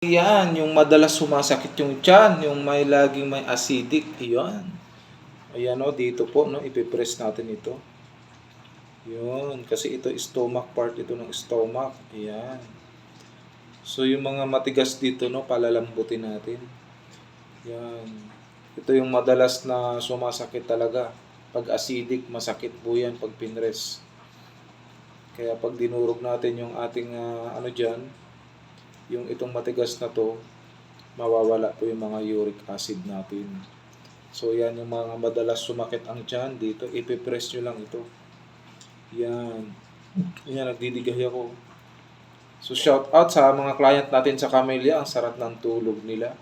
Yan, yung madalas sumasakit yung tiyan, yung may laging may acidic, yan. Ayan o, dito po, no, ipipress natin ito. Yun, kasi ito stomach part ito ng stomach. Ayan. So yung mga matigas dito, no, palalambutin natin. Yan. Ito yung madalas na sumasakit talaga. Pag acidic, masakit po yan pag pinress. Kaya pag dinurog natin yung ating ah, ano dyan, yung itong matigas na to, mawawala po yung mga uric acid natin. So yan yung mga madalas sumakit ang tiyan dito, ipipress nyo lang ito. Yan. Yan, nagdidigay ako. So shout out sa mga client natin sa Camellia, ang sarap ng tulog nila.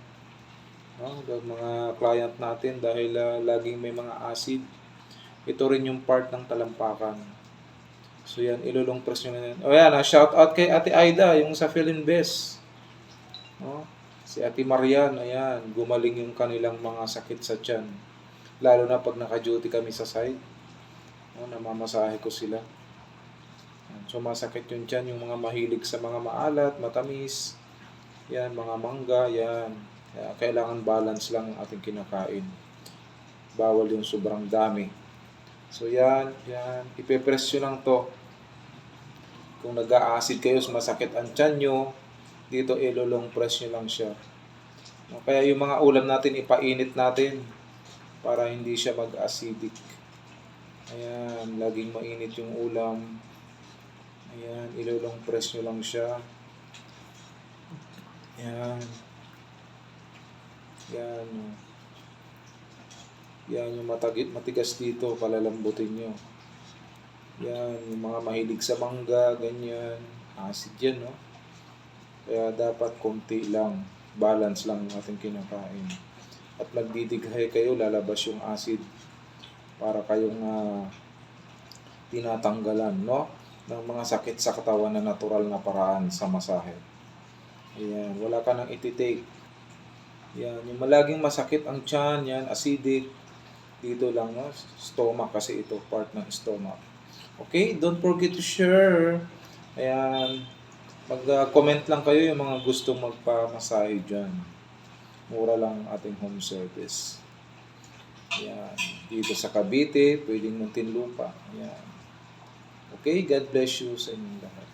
No, mga client natin dahil ah, laging may mga acid. Ito rin yung part ng talampakan. So yan, ilulong press nyo na yan. O yan, ah, shout out kay Ate Aida, yung sa Philin Best. No? Si Ate Marian, ayan, gumaling yung kanilang mga sakit sa tiyan. Lalo na pag naka-duty kami sa site. No, namamasahe ko sila. Yan, Sumasakit yung tiyan, yung mga mahilig sa mga maalat, matamis. Yan, mga mangga, yan. Kaya kailangan balance lang ang ating kinakain. Bawal yung sobrang dami. So yan, yan. Ipepress nyo lang to. Kung nag-a-acid kayo, masakit ang tiyan nyo, dito ilulong press nyo lang siya. Kaya yung mga ulam natin, ipainit natin para hindi siya mag-acidic. Ayan, laging mainit yung ulam. Ayan, ilulong press nyo lang siya. Ayan. Yan. oh. Yan yung matagit, matigas dito, palalambutin nyo. Yan, yung mga mahilig sa mangga, ganyan. Acid yan, no? Kaya dapat konti lang, balance lang yung ating kinakain. At nagdidighay kayo, lalabas yung acid para kayong ah, tinatanggalan, no? Ng mga sakit sa katawan na natural na paraan sa masahe. Ayan, wala ka nang ititake. Yan, yung malaging masakit ang tiyan, yan, acidic. Dito lang, no? Stomach kasi ito, part ng stomach. Okay, don't forget to share. Ayan, mag-comment lang kayo yung mga gustong magpamasahe dyan. Mura lang ang ating home service. Ayan, dito sa Cavite, pwedeng Muntinlupa. Ayan. Okay, God bless you sa inyong lahat.